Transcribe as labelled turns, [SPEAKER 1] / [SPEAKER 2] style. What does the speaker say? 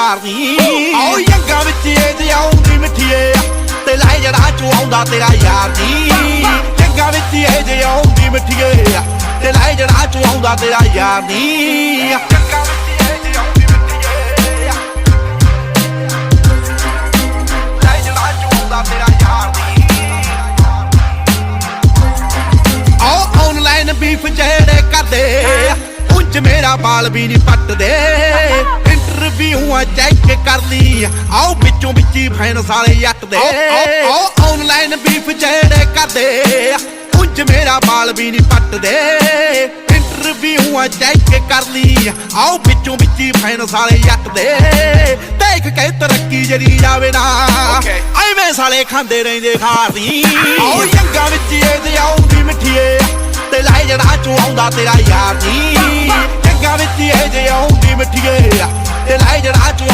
[SPEAKER 1] ਮਾਰਨੀ ਆਓ ਯੰਗਾ ਵਿੱਚ ਇਹ ਆਉਂਦੀ ਮਿੱਠੀਏ ਤੇ ਲੈ ਜੜਾ ਚੋਂ ਆਉਂਦਾ ਤੇਰਾ ਯਾਰ ਨੀ ਯੰਗਾ ਵਿੱਚ ਇਹ ਆਉਂਦੀ ਮਿੱਠੀਏ ਤੇ ਲੈ ਜੜਾ ਚੋਂ ਆਉਂਦਾ ਤੇਰਾ ਯਾਰ ਨੀ ਯੰਗਾ ਬੀਫ ਜਿਹੜੇ ਕਰਦੇ ਉਂਝ ਮੇਰਾ ਬਾਲ ਵੀ ਨਹੀਂ ਪੱਟਦੇ। ਚੈੱਕ ਕਰ ਲਈ। ਆਓ ਵਿੱਚੋਂ ਵਿੱਚੀ ਫੈਨ ਸਾਰੇ ਜੱਟ ਦੇ। ਆਓ ਆਨਲਾਈਨ ਬੀਫ ਜਿਹੜੇ ਕਰਦੇ ਉਂਝ ਮੇਰਾ ਬਾਲ ਵੀ ਨਹੀਂ ਪੱਟਦੇ। ਇੰਟਰਵਿਊਆਂ ਚੈੱਕ ਕਰ ਲਈ। ਆਓ ਵਿੱਚੋਂ ਵਿੱਚੀ ਫੈਨ ਸਾਰੇ ਜੱਟ ਦੇ। ਦੇਖ ਕੇ ਤਰੱਕੀ ਜਰੀ ਜਾਵੇ ਨਾ। ਐਵੇਂ ਸਾਲੇ ਖਾਂਦੇ ਰਹਿੰਦੇ ਖਾਰਨੀ ਆਓ। ਯੰਗਾ ਵਿੱਚ ਇਹਦੇ ਆਉਂਦੀ ਮਿੱਠੀਏ। ਤੇ ਲੈ ਜੜਾ ਚੋਂ ਆਉਂਦਾ ਤੇਰਾ ਯਾਰ ਨੀ।